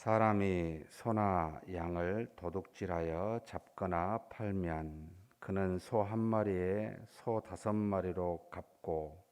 사람이 소나 양을 도둑질하여 잡거나 팔면 그는 소 한 마리에 소 다섯 마리로 갚고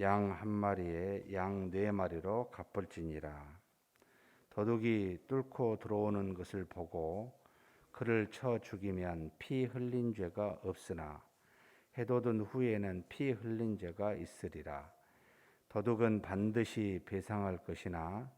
양 한 마리에 양 네 마리로 갚을지니라. 도둑이 뚫고 들어오는 것을 보고 그를 쳐 죽이면 피 흘린 죄가 없으나 해돋은 후에는 피 흘린 죄가 있으리라. 도둑은 반드시 배상할 것이나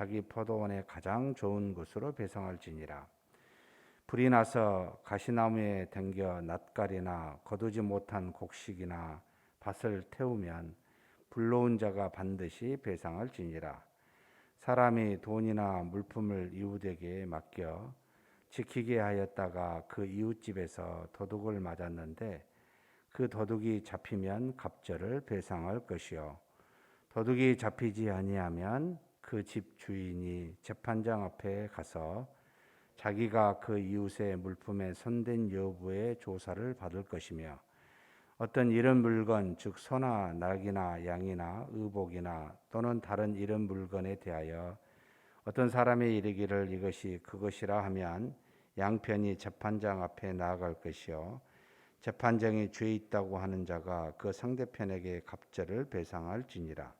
자기 포도원에 가장 좋은 곳으로 배송할지니라. 불이 나서 가시나무에 댕겨 낯가리나 거두지 못한 곡식이나 밭을 태우면 불러온 자가 반드시 배상할지니라. 사람이 돈이나 물품을 이웃에게 맡겨 지키게 하였다가 그 이웃집에서 도둑을 맞았는데 그 도둑이 잡히면 갑절을 배상할 것이요 도둑이 잡히지 아니하면 그 집 주인이 재판장 앞에 가서 자기가 그 이웃의 물품에 손댄 여부의 조사를 받을 것이며 어떤 이런 물건 즉 소나 낙이나 양이나 의복이나 또는 다른 이런 물건에 대하여 어떤 사람이 이르기를 이것이 그것이라 하면 양편이 재판장 앞에 나아갈 것이요. 재판장이 죄 있다고 하는 자가 그 상대편에게 갑절을 배상할지니라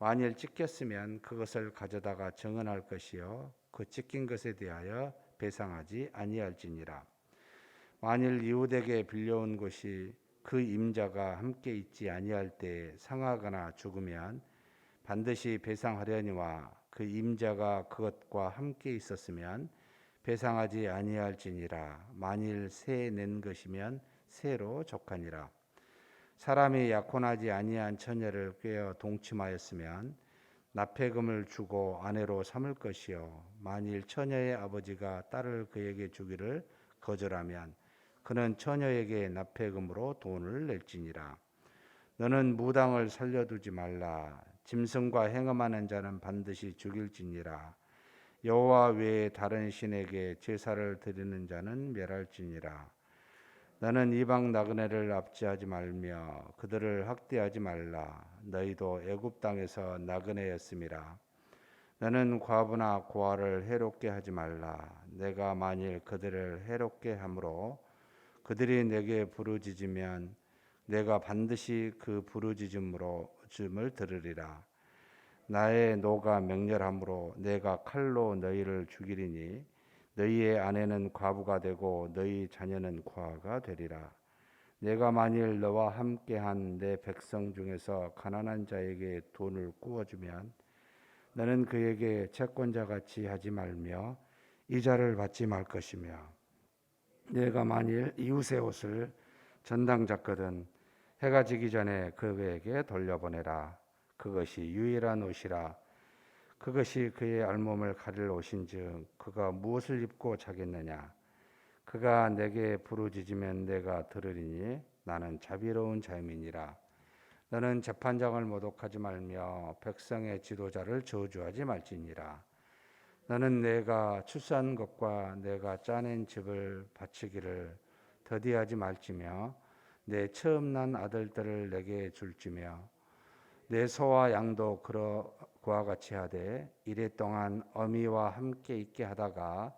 만일 찢겼으면 그것을 가져다가 정언할 것이요. 그 찢긴 것에 대하여 배상하지 아니할지니라. 만일 이웃에게 빌려온 것이 그 임자가 함께 있지 아니할 때 상하거나 죽으면 반드시 배상하려니와 그 임자가 그것과 함께 있었으면 배상하지 아니할지니라. 만일 새 낸 것이면 새로 족하니라 사람이 약혼하지 아니한 처녀를 꿰어 동침하였으면 납폐금을 주고 아내로 삼을 것이요. 만일 처녀의 아버지가 딸을 그에게 주기를 거절하면 그는 처녀에게 납폐금으로 돈을 낼지니라. 너는 무당을 살려두지 말라. 짐승과 행음하는 자는 반드시 죽일지니라. 여호와 외에 다른 신에게 제사를 드리는 자는 멸할지니라 나는 이방 나그네를 압제하지 말며 그들을 학대하지 말라. 너희도 애굽 땅에서 나그네였음이라. 나는 과부나 고아를 해롭게 하지 말라. 내가 만일 그들을 해롭게 함으로 그들이 내게 부르짖으면 내가 반드시 그 부르짖음으로 줌을 들으리라. 나의 노가 맹렬함으로 내가 칼로 너희를 죽이리니 너희의 아내는 과부가 되고 너희 자녀는 고아가 되리라. 내가 만일 너와 함께한 내 백성 중에서 가난한 자에게 돈을 구워주면 너는 그에게 채권자 같이 하지 말며 이자를 받지 말 것이며 내가 만일 이웃의 옷을 전당 잡거든 해가 지기 전에 그에게 돌려보내라 그것이 유일한 옷이라 그것이 그의 알몸을 가릴 옷인즉 그가 무엇을 입고 자겠느냐? 그가 내게 부르짖으면 내가 들으리니 나는 자비로운 자임이니라. 너는 재판장을 모독하지 말며 백성의 지도자를 저주하지 말지니라. 너는 내가 출산 것과 내가 짜낸 집을 바치기를 더디하지 말지며 내 처음 난 아들들을 내게 줄지며 내 소와 양도 그러 그와 같이 하되 이래 동안 어미와 함께 있게 하다가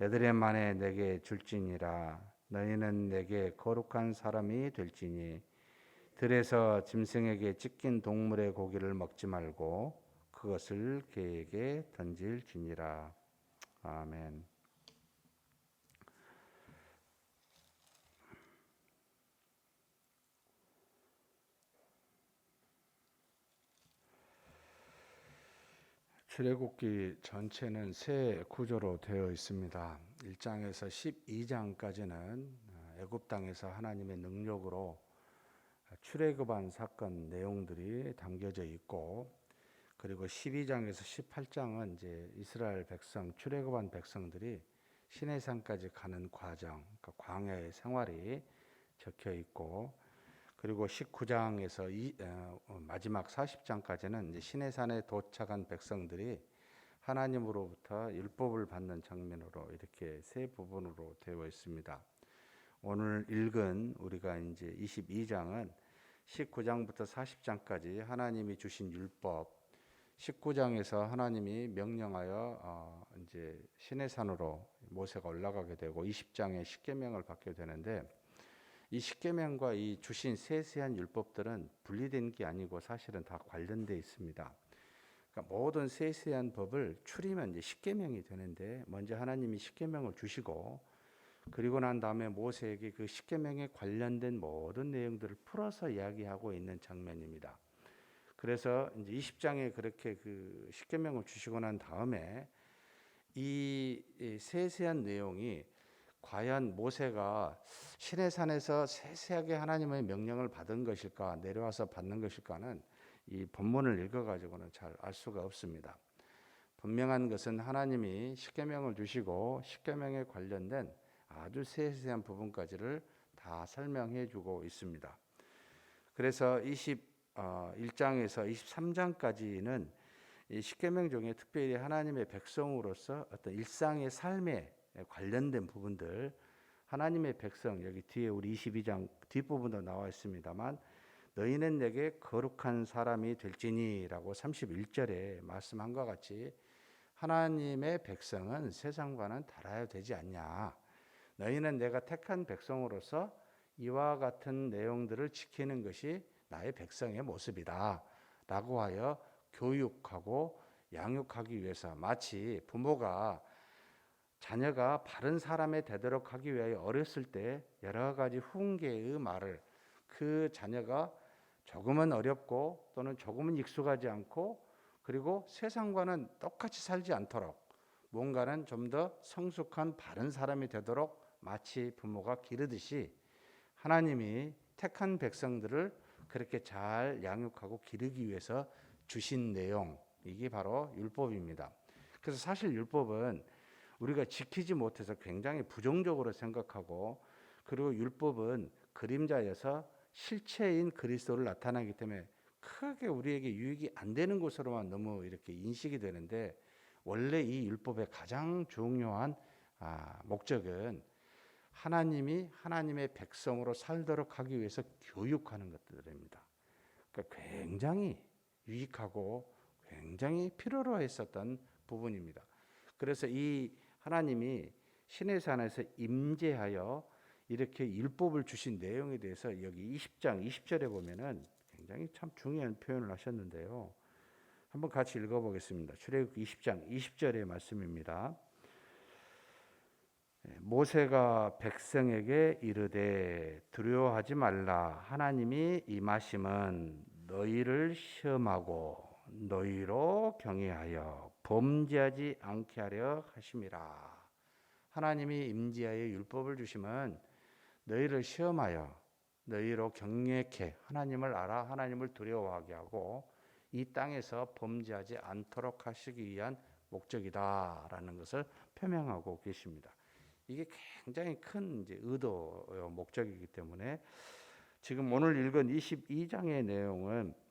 여드레 만에 내게 줄지니라 너희는 내게 거룩한 사람이 될지니 들에서 짐승에게 찢긴 동물의 고기를 먹지 말고 그것을 개에게 던질지니라 아멘. 출애굽기 전체는 세 구조로 되어 있습니다. 1장에서 12장까지는 애굽 땅에서 하나님의 능력으로 출애굽한 사건 내용들이 담겨져 있고 그리고 12장에서 18장은 이제 이스라엘 백성 출애굽한 백성들이 시내산까지 가는 과정, 그러니까 광야의 생활이 적혀 있고 그리고 19장에서 이, 어, 마지막 40장까지는 이제 시내산에 도착한 백성들이 하나님으로부터 율법을 받는 장면으로 이렇게 세 부분으로 되어 있습니다. 오늘 읽은 우리가 이제 22장은 19장부터 40장까지 하나님이 주신 율법 19장에서 하나님이 명령하여 어 이제 시내산으로 모세가 올라가게 되고 20장에 십계명을 받게 되는데 이 십계명과 이 주신 세세한 율법들은 분리된 게 아니고 사실은 다 관련돼 있습니다. 그러니까 모든 세세한 법을 추리면 이제 십계명이 되는데 먼저 하나님이 십계명을 주시고 그리고 난 다음에 모세에게 그 십계명에 관련된 모든 내용들을 풀어서 이야기하고 있는 장면입니다. 그래서 이제 20장에 그렇게 그 십계명을 주시고 난 다음에 이 세세한 내용이 과연 모세가 시내산에서 세세하게 하나님의 명령을 받은 것일까 내려와서 받는 것일까는 이 본문을 읽어 가지고는 잘 알 수가 없습니다. 분명한 것은 하나님이 십계명을 주시고 십계명에 관련된 아주 세세한 부분까지를 다 설명해 주고 있습니다. 그래서 21장에서 어, 23장까지는 이 십계명 중에 특별히 하나님의 백성으로서 어떤 일상의 삶에 관련된 부분들 하나님의 백성 여기 뒤에 우리 22장 뒷부분도 나와 있습니다만 너희는 내게 거룩한 사람이 될지니라고 31절에 말씀한 것 같이 하나님의 백성은 세상과는 달아야 되지 않냐. 너희는 내가 택한 백성으로서 이와 같은 내용들을 지키는 것이 나의 백성의 모습이다. 라고 하여 교육하고 양육하기 위해서 마치 부모가 자녀가 바른 사람이 되도록 하기 위하여 어렸을 때 여러 가지 훈계의 말을 그 자녀가 조금은 어렵고 또는 조금은 익숙하지 않고 그리고 세상과는 똑같이 살지 않도록 뭔가는 좀 더 성숙한 바른 사람이 되도록 마치 부모가 기르듯이 하나님이 택한 백성들을 그렇게 잘 양육하고 기르기 위해서 주신 내용 이게 바로 율법입니다. 그래서 사실 율법은 우리가 지키지 못해서 굉장히 부정적으로 생각하고 그리고 율법은 그림자여서 실체인 그리스도를 나타나기 때문에 크게 우리에게 유익이 안 되는 것으로만 너무 이렇게 인식이 되는데 원래 이 율법의 가장 중요한 아, 목적은 하나님이 하나님의 백성으로 살도록 하기 위해서 교육하는 것들입니다. 그러니까 굉장히 유익하고 굉장히 필요로 했었던 부분입니다. 그래서 이 하나님이 신의 산에서 임재하여 이렇게 율법을 주신 내용에 대해서 여기 20장 20절에 보면은 굉장히 참 중요한 표현을 하셨는데요. 한번 같이 읽어 보겠습니다. 출애굽기 20장 20절의 말씀입니다. 예, 모세가 백성에게 이르되 두려워하지 말라 하나님이 임하심은 너희를 시험하고 너희로 경외하여 범죄하지 않게 하려 하심이라 하나님이 임지하여 율법을 주시면 너희를 시험하여 너희로 경외케 하나님을 알아 하나님을 두려워하게 하고 이 땅에서 범죄하지 않도록 하시기 위한 목적이다라는 것을 표명하고 계십니다. 이게 굉장히 큰 이제 의도 목적이기 때문에 지금 오늘 읽은 22장의 내용은 아,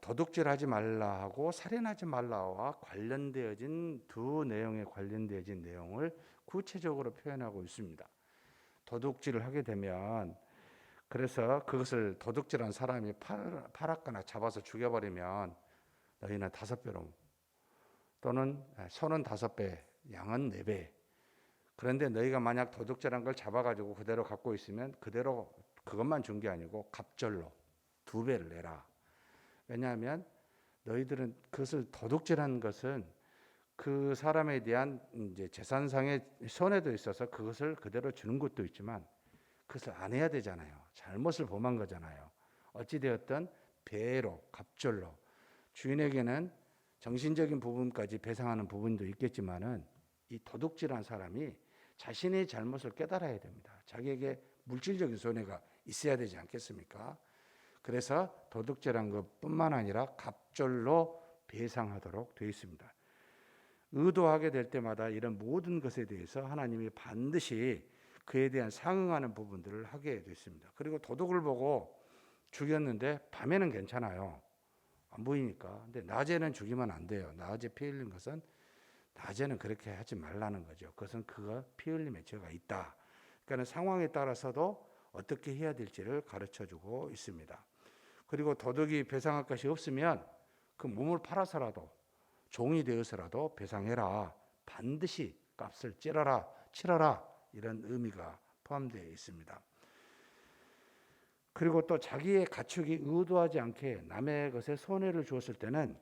도둑질하지 말라 하고 살인하지 말라와 관련되어진 두 내용에 관련되어진 내용을 구체적으로 표현하고 있습니다. 도둑질을 하게 되면 그래서 그것을 도둑질한 사람이 팔, 팔았거나 잡아서 죽여버리면 너희는 다섯 배로 또는 소는 다섯 배, 양은 네 배. 그런데 너희가 만약 도둑질한 걸 잡아가지고 그대로 갖고 있으면 그대로 그것만 준 게 아니고 갑절로 두 배를 내라. 왜냐하면 너희들은 그것을 도둑질한 것은 그 사람에 대한 이제 재산상의 손해도 있어서 그것을 그대로 주는 것도 있지만 그것을 안 해야 되잖아요. 잘못을 범한 거잖아요. 어찌 되었든 배로 갑절로 주인에게는 정신적인 부분까지 배상하는 부분도 있겠지만은 이 도둑질한 사람이 자신의 잘못을 깨달아야 됩니다. 자기에게 물질적인 손해가 있어야 되지 않겠습니까? 그래서 도둑질한 것뿐만 아니라 갑절로 배상하도록 되어 있습니다. 의도하게 될 때마다 이런 모든 것에 대해서 하나님이 반드시 그에 대한 상응하는 부분들을 하게 됐습니다. 그리고 도둑을 보고 죽였는데 밤에는 괜찮아요. 안 보이니까. 근데 낮에는 죽이면 안 돼요. 낮에 피 흘린 것은 낮에는 그렇게 하지 말라는 거죠. 그것은 그가 피 흘림의 죄가 있다. 그러니까 상황에 따라서도 어떻게 해야 될지를 가르쳐 주고 있습니다. 그리고 도둑이 배상할 것이 없으면 그 몸을 팔아서라도 종이 되어서라도 배상해라. 반드시 값을 찌러라, 치러라. 이런 의미가 포함되어 있습니다. 그리고 또 자기의 가축이 의도하지 않게 남의 것에 손해를 주었을 때는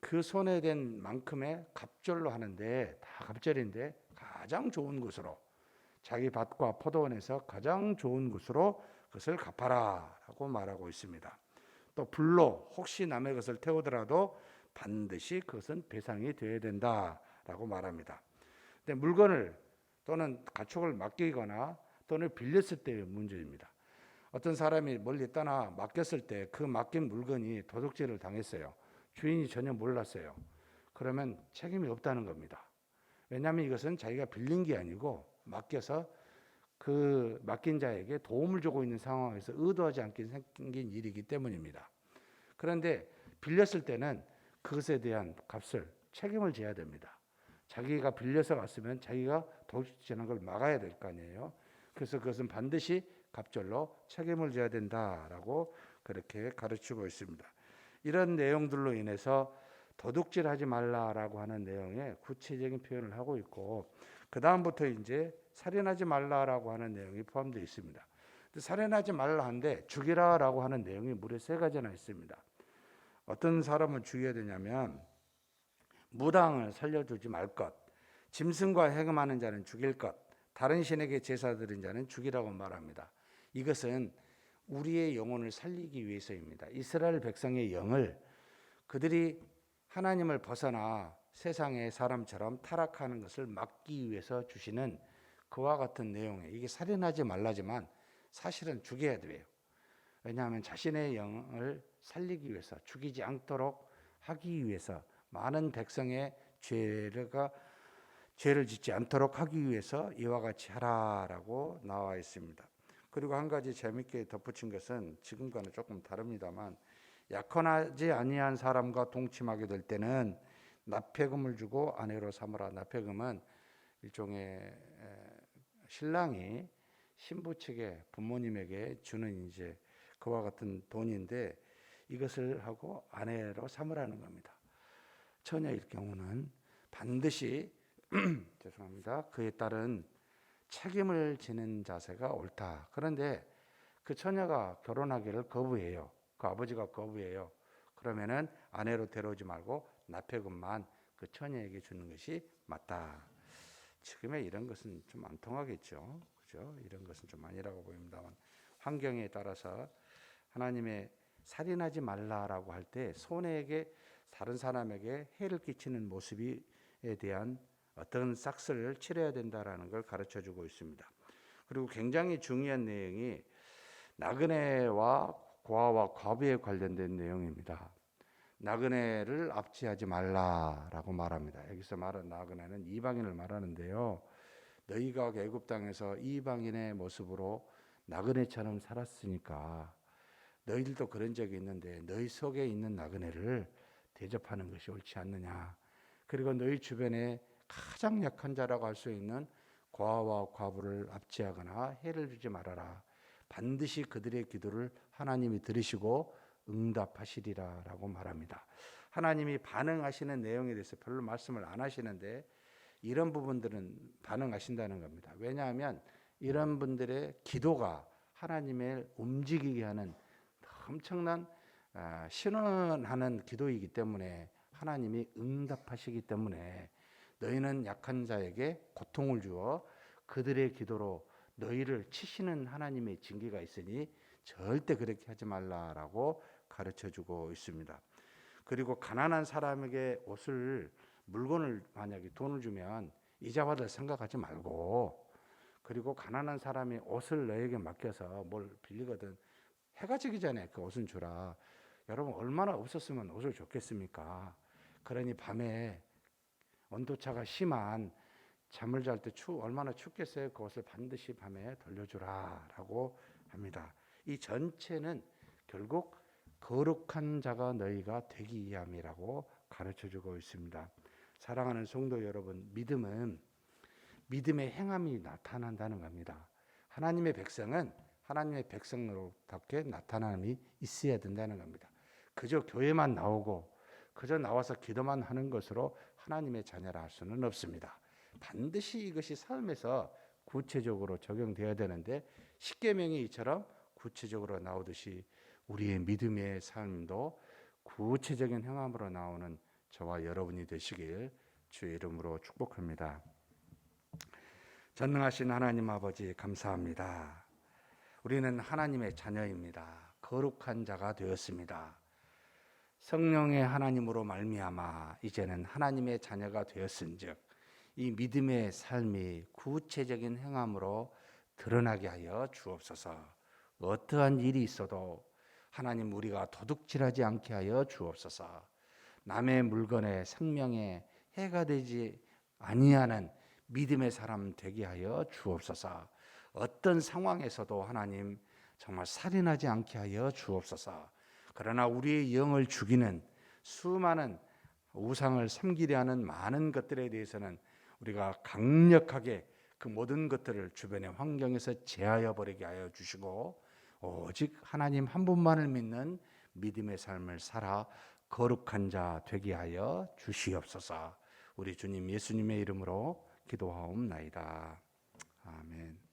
그 손해된 만큼의 갑절로 하는데 다 갑절인데 가장 좋은 곳으로 자기 밭과 포도원에서 가장 좋은 곳으로 그것을 갚아라라고 말하고 있습니다. 또 불로 혹시 남의 것을 태우더라도 반드시 그것은 배상이 되어야 된다라고 말합니다. 근데 물건을 또는 가축을 맡기거나 또는 빌렸을 때의 문제입니다. 어떤 사람이 멀리 떠나 맡겼을 때 그 맡긴 물건이 도둑질을 당했어요. 주인이 전혀 몰랐어요. 그러면 책임이 없다는 겁니다. 왜냐하면 이것은 자기가 빌린 게 아니고 맡겨서 그 맡긴 자에게 도움을 주고 있는 상황에서 의도하지 않게 생긴 일이기 때문입니다. 그런데 빌렸을 때는 그것에 대한 값을 책임을 져야 됩니다. 자기가 빌려서 갔으면 자기가 도둑질하는 걸 막아야 될 거 아니에요. 그래서 그것은 반드시 갑절로 책임을 져야 된다라고 그렇게 가르치고 있습니다. 이런 내용들로 인해서 도둑질하지 말라라고 하는 내용의 구체적인 표현을 하고 있고 그 다음부터 이제 살인하지 말라라고 하는 내용이 포함되어 있습니다. 살인하지 말라 한데 죽이라라고 하는 내용이 무려 세 가지나 있습니다. 어떤 사람을 죽여야 되냐면 무당을 살려두지 말 것, 짐승과 해금하는 자는 죽일 것, 다른 신에게 제사 드린 자는 죽이라고 말합니다. 이것은 우리의 영혼을 살리기 위해서입니다. 이스라엘 백성의 영을 그들이 하나님을 벗어나 세상의 사람처럼 타락하는 것을 막기 위해서 주시는 그와 같은 내용에 이게 살인하지 말라지만 사실은 죽여야 돼요. 왜냐하면 자신의 영을 살리기 위해서 죽이지 않도록 하기 위해서 많은 백성의 죄가 죄를 짓지 않도록 하기 위해서 이와 같이 하라라고 나와 있습니다. 그리고 한 가지 재밌게 덧붙인 것은 지금과는 조금 다릅니다만 약혼하지 아니한 사람과 동침하게 될 때는 납폐금을 주고 아내로 삼으라. 납폐금은 일종의 신랑이 신부 측의 부모님에게 주는 이제 그와 같은 돈인데 이것을 하고 아내로 삼으라는 겁니다. 처녀일 경우는 반드시 죄송합니다. 그에 따른 책임을 지는 자세가 옳다. 그런데 그 처녀가 결혼하기를 거부해요. 그 아버지가 거부해요. 그러면은 아내로 데려오지 말고 납폐금만 그 처녀에게 주는 것이 맞다. 지금의 이런 것은 좀 안 통하겠죠. 그죠? 이런 것은 좀 아니라고 보입니다만 환경에 따라서 하나님의 살인하지 말라라고 할 때 손해에게 다른 사람에게 해를 끼치는 모습에 대한 어떤 싹스를 치러야 된다라는 걸 가르쳐 주고 있습니다. 그리고 굉장히 중요한 내용이 나그네와 고아와 과부에 관련된 내용입니다. 나그네를 압지하지 말라라고 말합니다. 여기서 말한 나그네는 이방인을 말하는데요. 너희가 애굽 땅에서 이방인의 모습으로 나그네처럼 살았으니까 너희들도 그런 적이 있는데 너희 속에 있는 나그네를 대접하는 것이 옳지 않느냐. 그리고 너희 주변에 가장 약한 자라고 할 수 있는 고아와 과부를 압제하거나 해를 주지 말아라. 반드시 그들의 기도를 하나님이 들으시고 응답하시리라라고 말합니다. 하나님이 반응하시는 내용에 대해서 별로 말씀을 안 하시는데 이런 부분들은 반응하신다는 겁니다. 왜냐하면 이런 분들의 기도가 하나님을 움직이게 하는 엄청난 아, 신원하는 기도이기 때문에 하나님이 응답하시기 때문에 너희는 약한 자에게 고통을 주어 그들의 기도로 너희를 치시는 하나님의 징계가 있으니 절대 그렇게 하지 말라라고 가르쳐 주고 있습니다. 그리고 가난한 사람에게 옷을 물건을 만약에 돈을 주면 이자 받을 생각하지 말고 그리고 가난한 사람이 옷을 너에게 맡겨서 뭘 빌리거든 해가 지기 전에 그 옷은 주라. 여러분 얼마나 없었으면 옷을 줬겠습니까? 그러니 밤에 온도차가 심한 잠을 잘 때 추 얼마나 춥겠어요. 그 옷을 반드시 밤에 돌려주라라고 합니다. 이 전체는 결국 거룩한 자가 너희가 되기 위함이라고 가르쳐 주고 있습니다. 사랑하는 성도 여러분, 믿음은 믿음의 행함이 나타난다는 겁니다. 하나님의 백성은 하나님의 백성으로답게 나타남이 있어야 된다는 겁니다. 그저 교회만 나오고 그저 나와서 기도만 하는 것으로 하나님의 자녀라 할 수는 없습니다. 반드시 이것이 삶에서 구체적으로 적용되어야 되는데 십계명이 이처럼 구체적으로 나오듯이 우리의 믿음의 삶도 구체적인 행함으로 나오는 저와 여러분이 되시길 주의 이름으로 축복합니다. 전능하신 하나님 아버지 감사합니다. 우리는 하나님의 자녀입니다. 거룩한 자가 되었습니다. 성령의 하나님으로 말미암아 이제는 하나님의 자녀가 되었은즉 이 믿음의 삶이 구체적인 행함으로 드러나게 하여 주옵소서. 어떠한 일이 있어도 하나님 우리가 도둑질하지 않게 하여 주옵소서. 남의 물건에 생명에 해가 되지 아니하는 믿음의 사람 되게 하여 주옵소서. 어떤 상황에서도 하나님 정말 살인하지 않게 하여 주옵소서. 그러나 우리의 영을 죽이는 수많은 우상을 섬기려 하는 많은 것들에 대해서는 우리가 강력하게 그 모든 것들을 주변의 환경에서 제하여 버리게 하여 주시고 오직 하나님 한 분만을 믿는 믿음의 삶을 살아 거룩한 자 되게 하여 주시옵소서. 우리 주님 예수님의 이름으로 기도하옵나이다. 아멘.